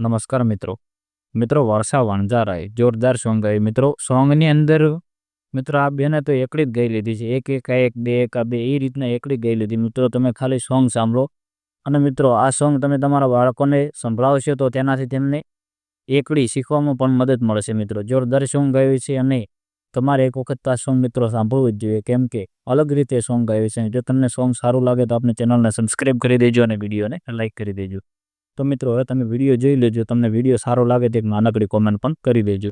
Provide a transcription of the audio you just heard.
નમસ્કાર મિત્રો. મિત્રો વર્ષા વણઝારાએ જોરદાર સોંગ ગાય. મિત્રો, સોંગની અંદર મિત્રો આ બેને તો એકડી જ ગઈ લીધી છે. એક એક એક, બે એક બે એ રીતના એકડી ગઈ લીધી. મિત્રો, તમે ખાલી સોંગ સાંભળો. અને મિત્રો, આ સોંગ તમે તમારા બાળકોને સંભળાવશો તો તેનાથી તેમને એકડી શીખવામાં પણ મદદ મળશે મિત્રો. જોરદાર સોંગ ગાયું છે અને તમારે એક વખત આ સોંગ મિત્રો સાંભળવું જ જોઈએ. કેમ કે અલગ રીતે સોંગ ગાયું છે. જો તમને સોંગ સારું લાગે તો આપણે ચેનલને સબસ્ક્રાઈબ કરી દેજો અને વિડીયોને લાઈક કરી દેજો. તો મિત્રો, હવે તમે વીડિયો જોઈ લેજો. તમને વીડિયો સારો લાગે તો એક નાનકડી કોમેન્ટ પણ કરી દેજો.